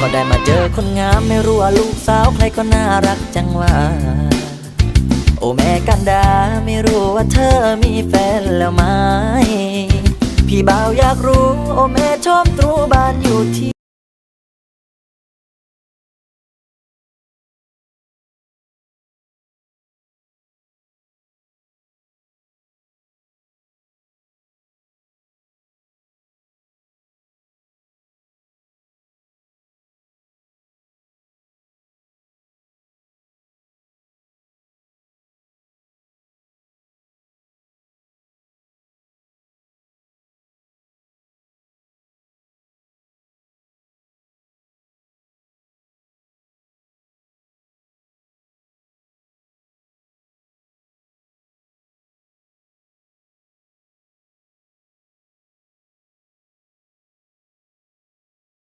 ก็ได้มาเจอคนงามไม่รู้ว่าลูกสาวใครก็น่ารักจังว่า โอ้แม่กันดาไม่รู้ว่าเธอมีแฟนแล้วไหมพี่บ่าวอยากรู้ โอ้แม่ชอบตรูบ้านอยู่ที่